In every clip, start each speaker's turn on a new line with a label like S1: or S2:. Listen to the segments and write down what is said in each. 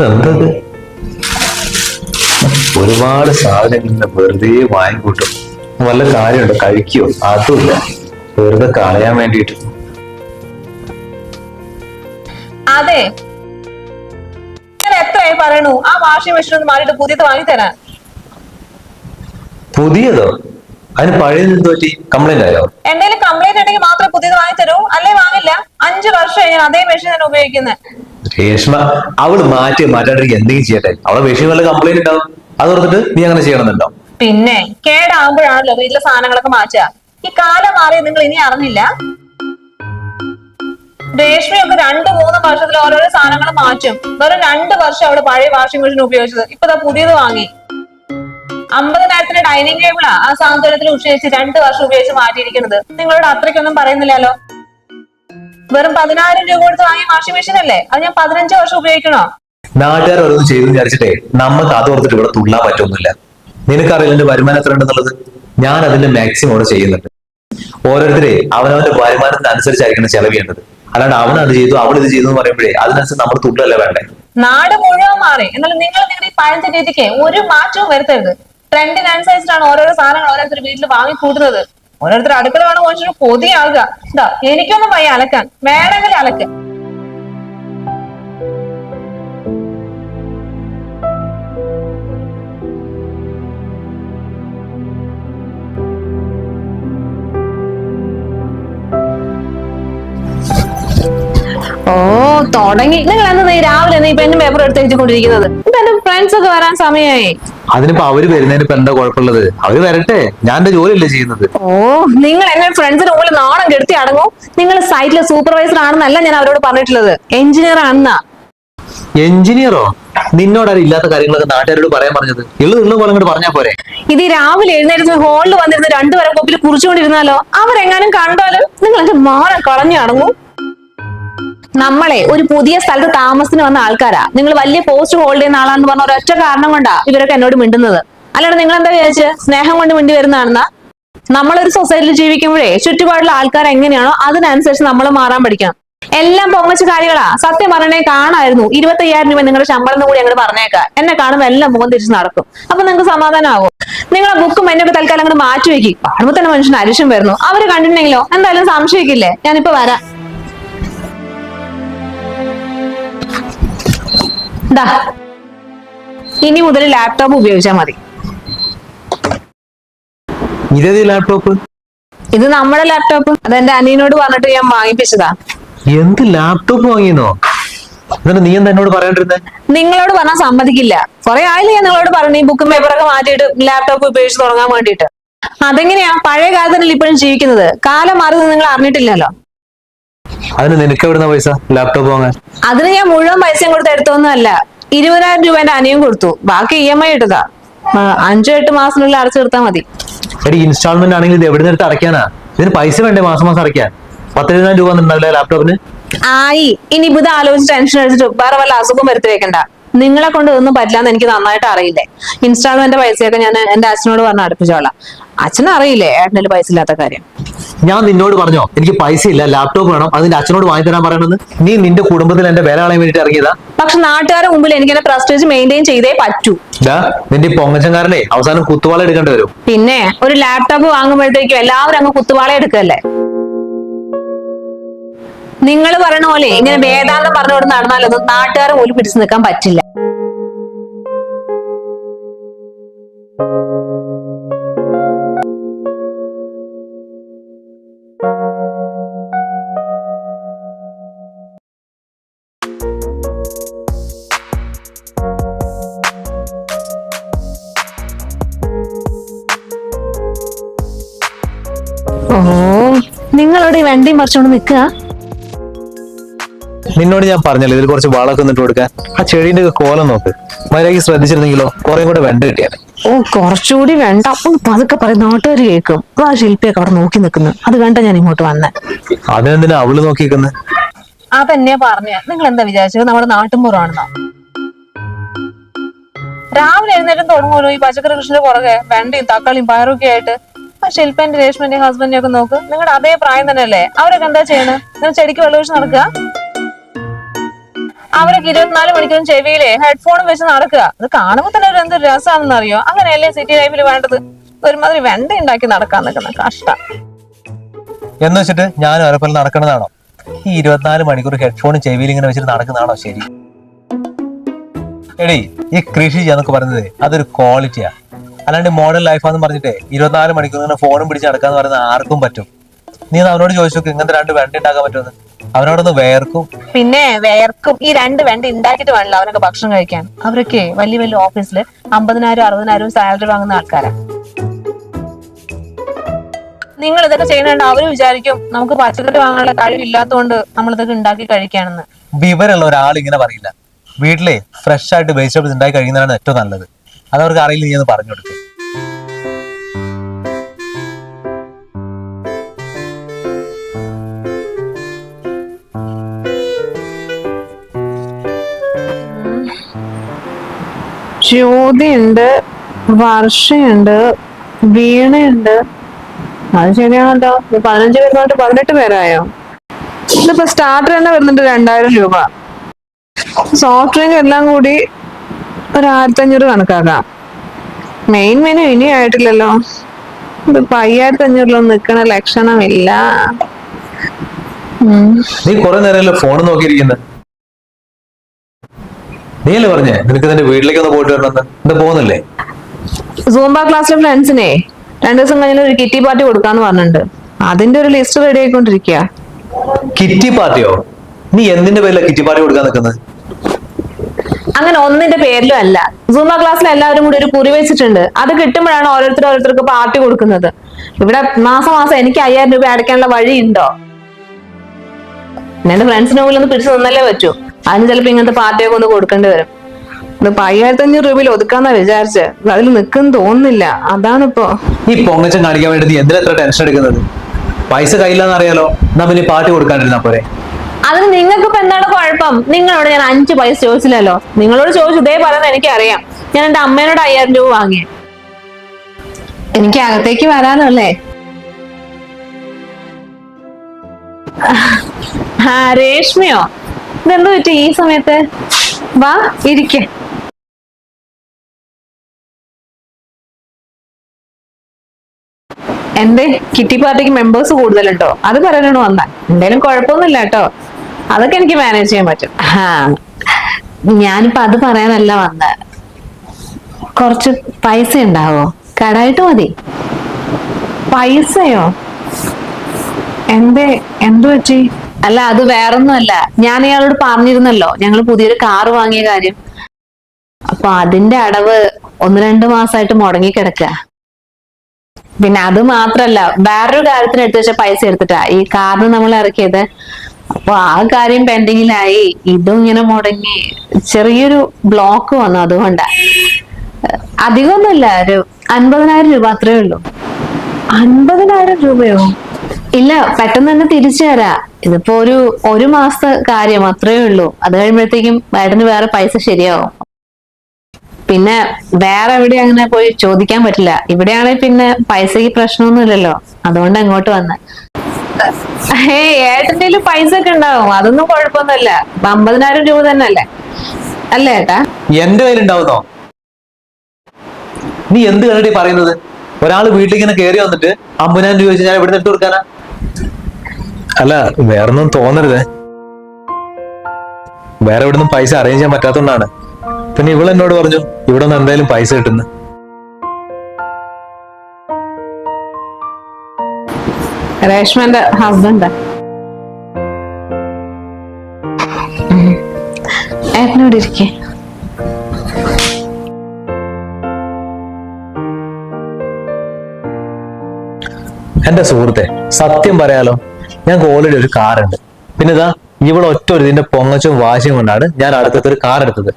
S1: ഇതെന്തത് ഒരുപാട് സാധനങ്ങൾ വെറുതെ വാങ്ങിക്കൂട്ടും. വല്ല കാര്യമുണ്ടോ? കഴിക്കോ? അതുമില്ല. വെറുതെ കളയാൻ വേണ്ടിയിട്ട്.
S2: അതെ. എത്രയായി പറയണു? ആ വാഷിംഗ് മെഷീൻ ഒന്ന് മാറിയിട്ട് പുതിയത് വാങ്ങി തരാൻ.
S1: പുതിയതോ? അതിന് പഴയത് പറ്റി? കംപ്ലൈന്റ് ആയോ?
S2: എന്തെങ്കിലും കംപ്ലൈന്റ് ഉണ്ടെങ്കിൽ മാത്രമേ പുതിയത് വാങ്ങി തരൂ. അല്ലേ വാങ്ങില്ല? അഞ്ചു വർഷമായി ഞാൻ അതേ മെഷീൻ തന്നെ ഉപയോഗിക്കുന്നത്
S1: രേഷ്മ അവൾ മാറ്റി മാറ്റാണ്ടിരിക്കും എന്തെങ്കിലും ചെയ്യട്ടെ. അവളെ വിഷയം വല്ല കംപ്ലൈന്റ് ഉണ്ടാവും? അത് ഓർത്തിട്ട് നീ അങ്ങനെ ചെയ്യണമെന്നുണ്ടോ?
S2: പിന്നെ കേടാകുമ്പോഴാണല്ലോ വീട്ടിലെ സാധനങ്ങളൊക്കെ മാറ്റുക. ഈ കാലം മാറി നിങ്ങൾ ഇനി അറിഞ്ഞില്ല. രേഷ്മയൊക്കെ രണ്ട് മൂന്ന് വർഷത്തിൽ ഓരോരോ സാധനങ്ങൾ മാറ്റും. വെറും രണ്ട് വർഷം അവിടെ പഴയ വാഷിംഗ് മെഷീൻ ഉപയോഗിച്ചത്. ഇപ്പൊ പുതിയത് വാങ്ങി. അമ്പതിനായിരത്തിന്റെ ഡൈനിങ് ടേബിളാ ആ. സാന്ത്വനത്തിൽ ഉഷയിച്ച് രണ്ട് വർഷം ഉപയോഗിച്ച് മാറ്റിയിരിക്കുന്നത്. നിങ്ങളോട് അത്രയ്ക്കൊന്നും പറയുന്നില്ലല്ലോ? വെറും പതിനായിരം രൂപ കൊടുത്ത് വാങ്ങിയ വാഷിംഗ് മെഷീൻ അല്ലേ? അത് ഞാൻ പതിനഞ്ച് വർഷം ഉപയോഗിക്കണോ?
S1: നാട്ടുകാർ ഓരോന്ന് ചെയ്തു വിചാരിച്ചിട്ടേ നമുക്ക് അത് ഓർത്തിട്ട് ഇവിടെ തുള്ളാൻ പറ്റൊന്നുമില്ല നിനക്കറിയില്ല എന്റെ വരുമാനം എത്ര ഉണ്ടെന്നുള്ളത് ഞാൻ അതിന്റെ മാക്സിമം അവിടെ ചെയ്യുന്നുണ്ട്. ഓരോരുത്തരെ അവനവന്റെ വരുമാനത്തിന് അനുസരിച്ചായിരിക്കണം ചെലവ് ചെയ്യേണ്ടത് അല്ലാണ്ട് അവൻ അത് ചെയ്തു അവൾ ഇത് ചെയ്തു എന്ന് പറയുമ്പോഴേ അതിനനുസരിച്ച് നമ്മൾ തുള്ളല്ലേ വേണ്ടേ?
S2: നാട് മുഴുവൻ മാറി. എന്നാലും നിങ്ങൾ നിങ്ങളുടെ ഈ പഴഞ്ച രീതിക്ക് ഒരു മാറ്റവും വരുത്തരുത്. ട്രെൻഡിനനുസരിച്ചിട്ടാണ് ഓരോരോ സാധനങ്ങൾ ഓരോരുത്തർ വീട്ടിൽ വാങ്ങി കൂട്ടുന്നത്. ഓരോരുത്തർ അടുക്കള വേണം മോശം കൊതിയാകുക. എന്താ എനിക്കൊന്നും വയ്യ അലക്കാൻ. വേണമെങ്കിൽ അലക്ക്. ഓ തുടങ്ങി. ഈ രാവിലെ നീ പെണ്ണും പേപ്പർ എടുത്ത് എഴുതിക്കൊണ്ടിരിക്കുന്നത് ഇപ്പൊ എന്റെ ഫ്രണ്ട്സ് ഒക്കെ വരാൻ സമയമായി
S1: അതിനിപ്പോ അവർ വരുന്നതിന് ഇപ്പൊ എന്താ കുഴപ്പമുള്ളത്? അവർ വരട്ടെ. ഞാൻ എന്റെ ജോലിയല്ലേ ചെയ്യുന്നത്.
S2: ഓ നിങ്ങൾ എന്നെ ഫ്രണ്ട്സിന് മുമ്പിൽ നാണം കെടുത്തി അടങ്ങും. നിങ്ങൾ സൈറ്റിലെ സൂപ്പർവൈസർ ആണെന്നല്ല ഞാൻ അവരോട് പറഞ്ഞിട്ടുള്ളത്. എഞ്ചിനീയർ ആണെന്നാ.
S1: എഞ്ചിനീയറോ നിന്നോടാരും ഇല്ലാത്ത കാര്യങ്ങളൊക്കെ നാട്ടുകാരോട് പറയാൻ പറഞ്ഞത്? ഉള്ളത് ഉള്ള പോലെ അങ്ങോട്ട് പറഞ്ഞാ പോരെ.
S2: ഇത് ഈ രാവിലെ എഴുന്നേരുന്ന ഹോളിൽ വന്നിരുന്ന രണ്ടുപേരെ കൊപ്പിൽ കുറിച്ചുകൊണ്ടിരുന്നാലോ? അവരെങ്ങാനും കണ്ടാലും നിങ്ങൾ എന്റെ മാനം കളഞ്ഞു അടങ്ങും. നമ്മളെ ഒരു പുതിയ സ്ഥലത്ത് താമസത്തിന് വന്ന ആൾക്കാരാ. നിങ്ങൾ വലിയ പോസ്റ്റ് ഹോൾഡ് ചെയ്യുന്ന ആളാന്ന് പറഞ്ഞ ഒരൊറ്റ കാരണം കൊണ്ടാ ഇവരൊക്കെ എന്നോട് മിണ്ടുന്നത്. അല്ലാണ്ട് നിങ്ങൾ എന്താ വിചാരിച്ച്? സ്നേഹം കൊണ്ട് മിണ്ടി വരുന്നതാണെന്നാ? നമ്മളൊരു സൊസൈറ്റിയിൽ ജീവിക്കുമ്പോഴേ ചുറ്റുപാടുള്ള ആൾക്കാർ എങ്ങനെയാണോ അതിനനുസരിച്ച് നമ്മൾ മാറാൻ പഠിക്കണം. എല്ലാം പൊങ്ങച്ച കാര്യങ്ങളാ. സത്യം പറഞ്ഞേ കാണായിരുന്നു. ഇരുപത്തി അയ്യായിരം രൂപ നിങ്ങളുടെ ശമ്പളം കൂടി ഞങ്ങൾ പറഞ്ഞേക്കാം. എന്നെ കാണുമ്പോൾ എല്ലാം മുഖം തിരിച്ച് നടക്കും. അപ്പൊ നിങ്ങൾക്ക് സമാധാനമാകും നിങ്ങളെ ബുക്കും എന്നൊക്കെ തൽക്കാലം അങ്ങോട്ട് മാറ്റി വെക്കി കാണുമ്പോൾ മനുഷ്യന് അരിശം വരുന്നു. അവർ കണ്ടിട്ടുണ്ടെങ്കിലോ? എന്തായാലും സംശയിക്കില്ലേ? ഞാനിപ്പോ വരാം. ദാ. ഇനി മുതൽ ലാപ്ടോപ്പ് ഉപയോഗിച്ചാൽ മതി.
S1: ഇതേത് ലാപ്ടോപ്പ്
S2: ഇത് നമ്മുടെ ലാപ്ടോപ്പ് അതെന്റെ അനിയനോട് പറഞ്ഞിട്ട് ഞാൻ വാങ്ങിപ്പിച്ചതാ.
S1: എന്ത് ലാപ്ടോപ്പ് വാങ്ങിയെന്നോ? എന്നിട്ട് നീ എന്താ എന്നോട് പറയാണ്ടിരുന്നേ?
S2: നിങ്ങളോട് പറഞ്ഞാൽ സമ്മതിക്കില്ല. കുറെ ആയില്ല ഞാൻ നിങ്ങളോട് പറഞ്ഞു ഈ ബുക്കും പേപ്പറൊക്കെ മാറ്റിയിട്ട് ലാപ്ടോപ്പ് ഉപയോഗിച്ച് തുടങ്ങാൻ വേണ്ടിയിട്ട്. അതെങ്ങനെയാ? പഴയ കാലത്തിനല്ല ഇപ്പോഴും ജീവിക്കുന്നത്? കാലം മാറുന്നത് നിങ്ങൾ അറിഞ്ഞിട്ടില്ലല്ലോ.
S1: അതിന് നിനക്ക് എവിടുന്ന പൈസ? ലാപ്ടോപ്പ് വാങ്ങാൻ?
S2: അതിന് ഞാൻ മുഴുവൻ പൈസയും കൊടുത്ത് എടുത്തൊന്നുമല്ല ഇരുപതിനായിരം രൂപ എന്റെ അനിയും കൊടുത്തു. ബാക്കി ഇ എം ഐ ഇട്ടതാ. അഞ്ചോ എട്ട് മാസത്തിനുള്ളിൽ അടച്ചു തീർത്താൽ മതി.
S1: എടി ഇൻസ്റ്റാൾമെന്റ് ആണെങ്കിൽ ഇത് എവിടെ നിന്ന് അടയ്ക്കാനാ? ഇതിന് പൈസ വേണ്ടേ മാസം മാസം അടയ്ക്കാൻ? പത്തിരുപതിനായിരം രൂപ ഉണ്ടാവില്ല ലാപ്ടോപ്പിന്
S2: ആയി. ഇനി ഇത് ആലോചിച്ച് ടെൻഷൻ അടിച്ചിട്ട് വേറെ വല്ല അസുഖം വരുത്തി വെക്കണ്ട നിങ്ങളെ കൊണ്ട് ഒന്നും പറ്റില്ലാന്ന് എനിക്ക് നന്നായിട്ട് അറിയില്ലേ? ഇൻസ്റ്റാൾമെന്റ് പൈസയൊക്കെ ഞാൻ എന്റെ അച്ഛനോട് പറഞ്ഞ അടുപ്പിച്ചോളാം. അച്ഛനറിയില്ലേ ഏട്ടനിൽ പൈസ ഇല്ലാത്ത കാര്യം?
S1: ഞാൻ നിന്നോട് പറഞ്ഞോ എനിക്ക് പൈസ ഇല്ല ലാപ്ടോപ്പ് വേണം അതിന്റെ അച്ഛനോട് വാങ്ങി തരാൻ പറയണമെന്ന്. നീ നിന്റെ കുടുംബത്തിൽ എന്റെ വില കളയാൻ വേണ്ടിട്ട് ഇറങ്ങിയതാ?
S2: പക്ഷെ നാട്ടുകാരുടെ മുമ്പിൽ എനിക്ക് എന്റെ പ്രസ്റ്റേജ് മെയിന്റെയിൻ ചെയ്തേ പറ്റൂ.
S1: നിന്റെ പൊങ്ങച്ചൻകാരനെ പൊങ്ങച്ചങ്കാരനെ അവസാനം കുത്തുവാള എടുക്കേണ്ടി വരും.
S2: പിന്നെ ഒരു ലാപ്ടോപ്പ് വാങ്ങുമ്പോഴത്തേക്കും എല്ലാവരും അങ്ങ് കുത്തുവാള എടുക്കല്ലേ? നിങ്ങൾ പറയണ പോലെ ഇങ്ങനെ വേദാന്തം പറഞ്ഞുകൊണ്ട് നടന്നാലൊന്നും നാട്ടുകാരെ പോലും പിടിച്ചു നിൽക്കാൻ പറ്റില്ല. ഈ വണ്ടി പറിച്ചുകൊണ്ട് നിൽക്കുക
S1: നിന്നോട് ഞാൻ പറഞ്ഞല്ലോ ഇതിൽ കുറച്ച് വളമൊക്കെ ഒന്നിട്ട് കൊടുക്കാൻ. ആ ചെടീന്റെ ഒക്കെ കോലം നോക്ക്. മര്യാദയ്ക്ക് ശ്രദ്ധിച്ചിരുന്നെങ്കിലോ കുറെ കൂടെ വെണ്ട കിട്ടിയാൽ
S2: ഓ കുറച്ചുകൂടി വേണ്ട. അപ്പം പതുക്കെ പറയും നാട്ടുകാർ കേൾക്കും. ആ ശില്പിയൊക്കെ അവിടെ നോക്കി നിൽക്കുന്നു. അത് കണ്ട ഞാൻ ഇങ്ങോട്ട് വന്നേ.
S1: അതിനെന്തിനാ അവൾ നോക്കിക്കുന്നത്
S2: അതെന്നെ പറഞ്ഞ. നിങ്ങൾ എന്താ വിചാരിച്ചത്? നമ്മുടെ നാട്ടുമ്പുറാണെന്നോ രാവിലെ എഴുന്നേറ്റും തുടങ്ങുമല്ലോ ഈ പച്ചക്കറി കൃഷിന്റെ പുറകെ? വെണ്ടയും തക്കാളിയും പയറൊക്കെ ആയിട്ട് ശില്പന്റെ രേഷ്മന്റെ ഹസ്ബൻഡിനെ ഒക്കെ നോക്ക്. നിങ്ങളുടെ അതേ പ്രായം തന്നെയല്ലേ? അവരൊക്കെ എന്താ ചെയ്യണത് നിങ്ങൾ ചെടിക്ക് വെള്ളമൊഴിച്ച് നടക്കുക. അവരൊക്കെ ഇരുപത്തിനാല് മണിക്കൂറും ചെവിയിലെ ഹെഡ്ഫോണും വെച്ച് നടക്കുക. അത് കാണുമ്പോൾ തന്നെ ഒരു എന്ത് രസമാണെന്ന് അറിയോ? അങ്ങനെയല്ലേ സിറ്റി ലൈഫിൽ വേണ്ടത്? ഒരുമാതിരി വെണ്ട ഉണ്ടാക്കി നടക്കാൻ നിൽക്കുന്ന കഷ്ട.
S1: എന്ന് വെച്ചിട്ട് ഞാൻ ഒരേപോലെ നടക്കണതാണോ? ഈ ഇരുപത്തിനാല് മണിക്കൂർ ഹെഡ്ഫോൺ ചെവിയിൽ ഇങ്ങനെ വെച്ചിട്ട് നടക്കുന്നതാണോ ശരി? എടി ഈ കൃഷി എന്നൊക്കെ പറയുന്നത് അതൊരു ക്വാളിറ്റിയാ അല്ലാണ്ട് മോഡേൺ ലൈഫാന്ന് പറഞ്ഞിട്ടേ ഇരുപത്തിനാല് മണിക്കൂർ ഇങ്ങനെ ഫോണും പിടിച്ച് നടക്കാന്ന് പറയുന്ന ആർക്കും പറ്റും. നീ അവനോട് ചോദിച്ചു നോക്ക് ഇങ്ങനത്തെ രണ്ട് വെണ്ട ഉണ്ടാക്കാൻ പറ്റുമെന്ന്. അവനോടൊന്ന് വേർക്കും.
S2: പിന്നെ വേർക്കും. ഈ രണ്ട് വെണ്ട ഉണ്ടാക്കിയിട്ട് വേണല്ലോ അവനൊക്കെ ഭക്ഷണം കഴിക്കാൻ. അവരൊക്കെ വലിയ വലിയ ഓഫീസിൽ അമ്പതിനായിരം അറുപതിനായിരം സാലറി വാങ്ങുന്ന ആൾക്കാരാ. നിങ്ങൾ ഇതൊക്കെ ചെയ്യണുണ്ട് അവർ വിചാരിക്കും നമുക്ക് പച്ചക്കറി വാങ്ങാനുള്ള കഴിവില്ലാത്തതുകൊണ്ട് നമ്മൾ ഇതൊക്കെ ഉണ്ടാക്കി കഴിക്കാണെന്ന്.
S1: വിവരമുള്ള ഒരാൾ ഇങ്ങനെ പറയില്ല. വീട്ടിലെ ഫ്രഷ് ആയിട്ട് വെജിറ്റബിൾസ് ഉണ്ടാക്കി കഴിക്കുന്നതാണ് ഏറ്റവും നല്ലത്. അത് അവർക്ക് അറിയില്ല നീ ഒന്ന് പറഞ്ഞു കൊടുക്കും.
S2: ജ്യോതിയുണ്ട് വർഷയുണ്ട് വീണയുണ്ട്. അത് ശരിയാണല്ലോ. പതിനഞ്ച് പേരുമായിട്ട് പതിനെട്ട് പേരായോ? ഇതിപ്പോ സ്റ്റാർട്ടർ തന്നെ വരുന്നുണ്ട് രണ്ടായിരം രൂപ. സോഫ്റ്റ് ഡ്രിങ്ക് എല്ലാം കൂടി ഒരു ആയിരത്തി അഞ്ഞൂറ് കണക്കാക്കാം. മെയിൻ മെനു ഇനി ആയിട്ടില്ലല്ലോ. ഇതിപ്പോ അയ്യായിരത്തി അഞ്ഞൂറിലൊന്നും നിക്കണ ലക്ഷണമില്ല.
S1: നീ കൊറേ നേരമല്ലേ ഫോൺ നോക്കിയിരിക്കുന്നത് നീയല്ലേ പറഞ്ഞേ? നിനക്ക് നിന്റെ വീട്ടിലേക്ക് ഒന്ന് പോയിട്ട് വരണമെന്ന്? എന്താ പോകുന്നില്ലേ?
S2: സൂംബ ക്ലാസ്സിലെ ഫ്രണ്ട്സിനെ രണ്ടു ദിവസം കഴിഞ്ഞാൽ ഒരു കിറ്റി പാർട്ടി കൊടുക്കാന്ന് പറഞ്ഞിട്ടുണ്ട്. അതിന്റെ ഒരു ലിസ്റ്റ് റെഡി ആയിക്കൊണ്ടിരിക്കുക
S1: കിറ്റി പാർട്ടിയോ? നീ എന്തിന്റെ പേരിലാ കിറ്റി പാർട്ടി കൊടുക്കാൻ നിൽക്കുന്നത്?
S2: അങ്ങനെ ഒന്നിന്റെ പേരിലും അല്ല. സൂംബ ക്ലാസ്സിൽ എല്ലാവരും കൂടി ഒരു കുറി വെച്ചിട്ടുണ്ട്. അത് കിട്ടുമ്പോഴാണ് ഓരോരുത്തർ ഓരോരുത്തർക്ക് പാർട്ടി കൊടുക്കുന്നത്. ഇവിടെ മാസം മാസം എനിക്ക് അയ്യായിരം രൂപ അടയ്ക്കാനുള്ള വഴി ഉണ്ടോ എന്റെ ഫ്രണ്ട്സിനെ മുമ്പിൽ ഒന്ന് പിടിച്ചു നിന്നല്ലേ പറ്റൂ. അതിന് ചിലപ്പോ ഇങ്ങനത്തെ പാർട്ടിയൊക്കെ ഒന്ന് കൊടുക്കേണ്ടി വരും. അയ്യായിരത്തി അഞ്ഞൂറ് രൂപയിൽ ഒതുക്കാന്നാ വിചാരിച്ച്. അതിൽ നിൽക്കുന്ന തോന്നുന്നില്ല. അതാണ് അതാണിപ്പോ.
S1: ഈ പൊങ്ങച്ചം കാണിക്കാൻ വേണ്ടി നീ എന്തിനാ ടെൻഷൻ എടുക്കുന്നത്? പൈസ കയ്യില്ലാന്ന് അറിയാലോ. എന്നാ പിന്നെ പാർട്ടി കൊടുക്കാണ്ടിരുന്നാ പോരെ?
S2: അതിന് നിങ്ങൾക്ക് ഇപ്പൊ എന്താണ് കുഴപ്പം? നിങ്ങളോട് ഞാൻ അഞ്ച് പൈസ ചോദിച്ചില്ലല്ലോ. നിങ്ങളോട് ചോദിച്ചു ഇതേ പറയുന്നത് എനിക്കറിയാം. ഞാൻ എന്റെ അമ്മേനോട് അയ്യായിരം രൂപ വാങ്ങിയ. എനിക്ക് അകത്തേക്ക് വരാനല്ലേ ആ രേഷ്മയോ? ഇതെന്ത് പറ്റി ഈ സമയത്ത്? വാ ഇരിക്ക. എന്റെ കിറ്റി പാർട്ടിക്ക് മെമ്പേഴ്സ് കൂടുതലുണ്ടോ? അത് പറയാനാണ് വന്ന. എന്തായാലും കുഴപ്പമൊന്നുമില്ല കേട്ടോ. അതൊക്കെ എനിക്ക് മാനേജ് ചെയ്യാൻ പറ്റും. ആ ഞാനിപ്പോ അത് പറയാനല്ല വന്ന. കുറച്ച് പൈസ ഉണ്ടാവോ? കടായിട്ട് മതി. പൈസയോ? എന്തേ? എന്തു പറ്റി? അല്ല അത് വേറൊന്നുമല്ല. ഞാൻ ഇയാളോട് പറഞ്ഞിരുന്നല്ലോ ഞങ്ങൾ പുതിയൊരു കാർ വാങ്ങിയ കാര്യം. അപ്പൊ അതിന്റെ അടവ് ഒന്ന് രണ്ട് മാസമായിട്ട് മുടങ്ങി കിടക്ക പിന്നെ അത് മാത്രല്ല വേറൊരു കാര്യത്തിന് എടുത്തു വെച്ച പൈസ എടുത്തിട്ടാ ഈ കാറിന് നമ്മൾ ഇറക്കിയത്. അപ്പൊ ആ കാര്യം പെൻഡിങ്ങിലായി. ഇതും ഇങ്ങനെ മുടങ്ങി. ചെറിയൊരു ബ്ലോക്ക് വന്നു അതുകൊണ്ടാ. അധികമൊന്നുമില്ല ഒരു അൻപതിനായിരം രൂപ അത്രേ ഉള്ളൂ. അൻപതിനായിരം രൂപയോ? ഇല്ല പെട്ടെന്ന് തന്നെ തിരിച്ചു തരാ ഇതിപ്പോ ഒരു ഒരു മാസത്തെ കാര്യം അത്രേ ഉള്ളൂ. അത് കഴിയുമ്പോഴത്തേക്കും ബാഡിന് വേറെ പൈസ ശരിയാവും. പിന്നെ വേറെ എവിടെ അങ്ങനെ പോയി ചോദിക്കാൻ പറ്റില്ല. ഇവിടെയാണെങ്കിൽ പിന്നെ പൈസക്ക് പ്രശ്നമൊന്നുമില്ലല്ലോ അതുകൊണ്ട് അങ്ങോട്ട് വന്ന്. ഏ ഏട്ടന്റെ പൈസ ഒക്കെ ഉണ്ടാവും. അതൊന്നും കുഴപ്പമൊന്നുമില്ല. അമ്പതിനായിരം രൂപ തന്നെ അല്ലേ? അല്ലേ ഏട്ടാ?
S1: എന്റെ കയ്യിലുണ്ടാവുന്നോ നീ എന്ത് കണ്ടിട്ട് പറയുന്നത്? ഒരാൾ വീട്ടിൽ ഇങ്ങനെ കയറി വന്നിട്ട് അമ്പതിനായിരം രൂപ ഞാൻ ഇവിടെ എടുത്തു കൊടുക്കാനാ? അല്ല വേറൊന്നും തോന്നരുത്. വേറെ എവിടെ നിന്നും പൈസ അറേഞ്ച് ചെയ്യാൻ പറ്റാത്തതുകൊണ്ടാണ് പിന്നെ ഇവൾ എന്നോട് പറഞ്ഞു ഇവിടെ നിന്ന് എന്തായാലും പൈസ കിട്ടുന്നു.
S2: രേഷ്മന്റെ ഹസ്ബൻഡ് ഏട്ടനോട്
S1: എന്റെ സുഹൃത്തെ സത്യം പറയാലോ ഞങ്ങൾക്ക് ഓൾറെഡി ഒരു കാർ ഉണ്ട്. പിന്നെ ഇതാ ഇവിടെ ഒറ്റ ഒരു ഇതിന്റെ പൊങ്ങച്ചും വാശിയും കൊണ്ടാണ് ഞാൻ അടുത്തത് ഒരു കാർ എടുത്തത്.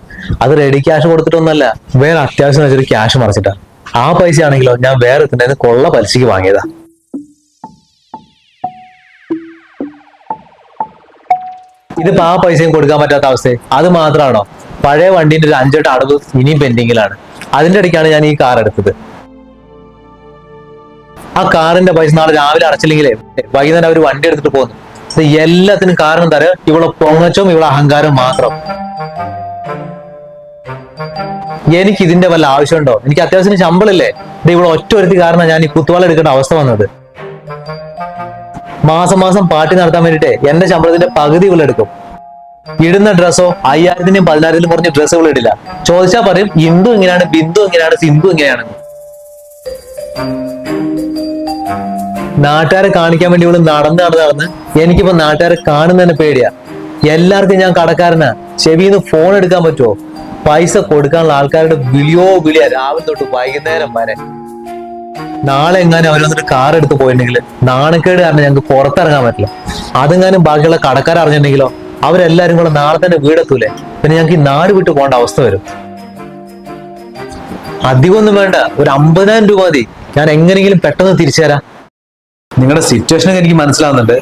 S1: അത് റെഡി ക്യാഷ് കൊടുത്തിട്ടൊന്നല്ല വേറെ അത്യാവശ്യം വെച്ചൊരു ക്യാഷ് മറിച്ചിട്ടാ. ആ പൈസ ആണെങ്കിലോ ഞാൻ വേറെ ഇതിന്റെ കൊള്ള പലിശക്ക് വാങ്ങിയതാ. ഇതിപ്പോ ആ പൈസയും കൊടുക്കാൻ പറ്റാത്ത അവസ്ഥ. അത് മാത്രമാണോ പഴയ വണ്ടിന്റെ ഒരു അഞ്ചെട്ട് അടവ് ഇനിയും പെൻഡിങ്ങിലാണ് അതിന്റെ ഇടയ്ക്കാണ് ഞാൻ ഈ കാർ എടുത്തത്. ആ കാറിന്റെ പൈസ നാളെ രാവിലെ അടച്ചില്ലെങ്കിലേ വൈകുന്നേരം അവർ വണ്ടി എടുത്തിട്ട് പോകുന്നു. എല്ലാത്തിനും കാരണം തരാം ഇവളെ പൊങ്ങച്ചവും ഇവളെ അഹങ്കാരം മാത്രം. എനിക്ക് ഇതിന്റെ വല്ല ആവശ്യമുണ്ടോ? എനിക്ക് അത്യാവശ്യം ശമ്പളമില്ലേ ഇത് ഇവിടെ ഒറ്റ ഒരുത്തി കാരണം ഞാൻ ഈ കുത്തുവാള എടുക്കേണ്ട അവസ്ഥ വന്നത്. മാസം മാസം പാർട്ടി നടത്താൻ വേണ്ടിട്ട് എന്റെ ശമ്പളത്തിന്റെ പകുതി ഇവിടെ എടുക്കും. ഇടുന്ന ഡ്രസ്സോ അയ്യായിരത്തിന്റെയും പതിനായിരത്തിലും കുറഞ്ഞ ഡ്രസ്സുകൾ ഇടില്ല. ചോദിച്ചാൽ പറയും ഇന്ദു എങ്ങനെയാണ് ബിന്ദു എങ്ങനെയാണ് സിന്ധു ഇങ്ങനെയാണ്. നാട്ടുകാരെ കാണിക്കാൻ വേണ്ടി ഇവിടെ നടന്ന് നടന്ന്. നടന്ന് എനിക്കിപ്പോ നാട്ടുകാരെ കാണുന്നതിന് പേടിയാ. എല്ലാവർക്കും ഞാൻ കടക്കാരനാ. ചെവിന്ന് ഫോൺ എടുക്കാൻ പറ്റുമോ പൈസ കൊടുക്കാനുള്ള ആൾക്കാരുടെ വിളിയോ വിളിയാ. രാവിലെ തൊട്ട് വൈകുന്നേരം വരെ. നാളെ എങ്ങാനും അവർ വന്നിട്ട് കാർ എടുത്ത് പോയിട്ടുണ്ടെങ്കിൽ നാണക്കേട് കാരണം ഞങ്ങൾക്ക് പുറത്തിറങ്ങാൻ പറ്റില്ല. അതെങ്ങാനും ബാക്കിയുള്ള കടക്കാർ അറിഞ്ഞിട്ടുണ്ടെങ്കിലോ അവരെല്ലാരും കൂടെ നാളെ തന്നെ വീടെത്തൂലേ? പിന്നെ ഞങ്ങൾക്ക് ഈ നാട് വിട്ടു പോകേണ്ട അവസ്ഥ വരും. അധികമൊന്നും വേണ്ട. ഒരു അമ്പതിനായിരം രൂപ മതി. ഞാൻ എങ്ങനെയെങ്കിലും പെട്ടെന്ന് തിരിച്ചു തരാം നിങ്ങളുടെ സിറ്റുവേഷൻ എനിക്ക് മനസ്സിലാവുന്നുണ്ട്.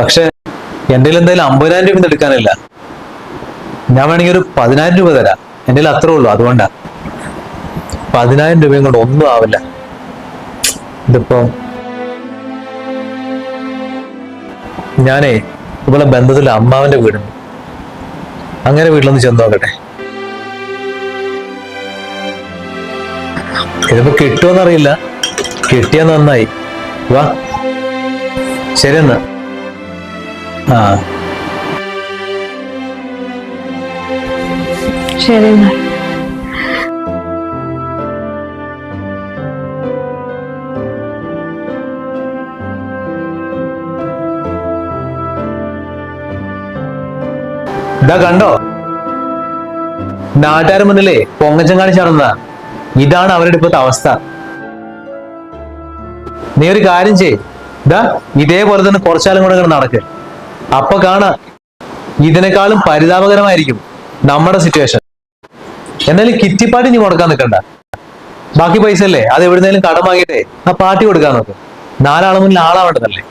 S1: പക്ഷെ എന്റെ കയ്യിൽ എന്തായാലും അമ്പതിനായിരം രൂപ എടുക്കാനില്ല. ഞാൻ വേണമെങ്കിൽ ഒരു പതിനായിരം രൂപ തരാം. എന്റെ കയ്യിൽ അത്രേ ഉള്ളൂ അതുകൊണ്ടാ. പതിനായിരം രൂപയും കൊണ്ട് ഒന്നും ആവില്ല. ഇതിപ്പോ ഞാനേ ഇവിടെ ബന്ധത്തിൽ അമ്മാവന്റെ വീടുണ്ട്. അങ്ങനെ വീട്ടിലൊന്ന് ചെന്ന് നോക്കട്ടെ. ഇതിപ്പോ കിട്ടുമെന്നറിയില്ല കിട്ടിയ നന്നായി. വാ. ശരി എന്നാ ആ.
S2: ശരി എന്നാൽ
S1: ഇതാ കണ്ടോ? നാട്ടുകാർ മുന്നിലേ പൊങ്ങച്ചം കാണിച്ചാണെന്നാ ഇതാണ് അവരുടെ ഇപ്പോഴത്തെ അവസ്ഥ. നീ ഒരു കാര്യം ചെയ് ഇതാ ഇതേപോലെ തന്നെ കുറച്ചാലും കൂടെ ഇങ്ങനെ നടക്ക്. അപ്പൊ കാണാ ഇതിനേക്കാളും പരിതാപകരമായിരിക്കും നമ്മുടെ സിറ്റുവേഷൻ എന്നാലും കിറ്റിപ്പാട്ടി നീ മുടക്കാൻ നിൽക്കണ്ട ബാക്കി പൈസ അല്ലേ? അത് എവിടുന്നേലും കടം വാങ്ങിയിട്ടേ ആ പാട്ടി കൊടുക്കാൻ നോക്ക്. നാലാളെ മുന്നിൽ ആളാവേണ്ടതല്ലേ?